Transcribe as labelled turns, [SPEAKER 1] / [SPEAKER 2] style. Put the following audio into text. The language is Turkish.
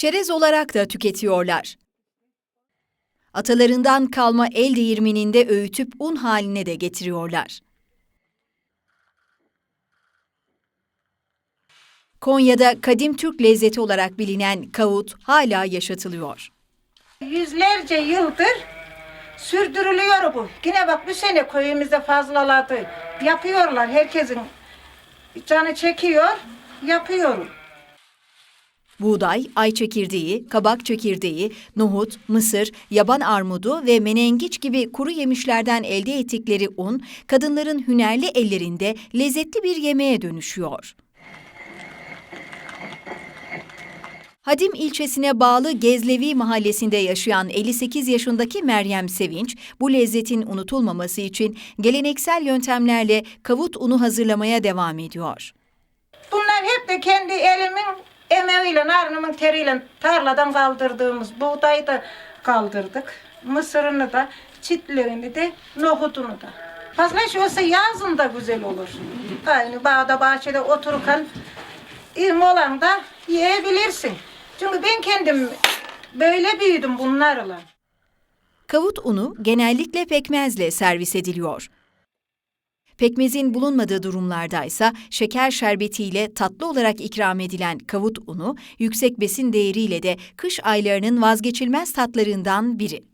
[SPEAKER 1] Çerez olarak da tüketiyorlar. Atalarından kalma el değirmeninde öğütüp un haline de getiriyorlar. Konya'da kadim Türk lezzeti olarak bilinen kavut hala yaşatılıyor.
[SPEAKER 2] Yüzlerce yıldır sürdürülüyor bu. Yine bak bu sene köyümüzde fazlaladı. Yapıyorlar herkesin canı çekiyor, yapıyorum.
[SPEAKER 1] Buğday, ay çekirdeği, kabak çekirdeği, nohut, mısır, yaban armudu ve menengiç gibi kuru yemişlerden elde ettikleri un, kadınların hünerli ellerinde lezzetli bir yemeğe dönüşüyor. Hadim ilçesine bağlı Gezlevi mahallesinde yaşayan 58 yaşındaki Meryem Sevinç, bu lezzetin unutulmaması için geleneksel yöntemlerle kavut unu hazırlamaya devam ediyor.
[SPEAKER 2] Bunlar hep de kendi elimin emeğiyle, arnımın teriyle tarladan kaldırdığımız buğdayı da kaldırdık. Mısırını da, çitlerini de, nohutunu da. Fazla şey olsa yazın da güzel olur. Aynı bağda bahçede otururken im olan da yiyebilirsin. Çünkü ben kendim böyle büyüdüm bunlarla.
[SPEAKER 1] Kavut unu genellikle pekmezle servis ediliyor. Pekmezin bulunmadığı durumlardaysa şeker şerbetiyle tatlı olarak ikram edilen kavut unu yüksek besin değeriyle de kış aylarının vazgeçilmez tatlarından biri.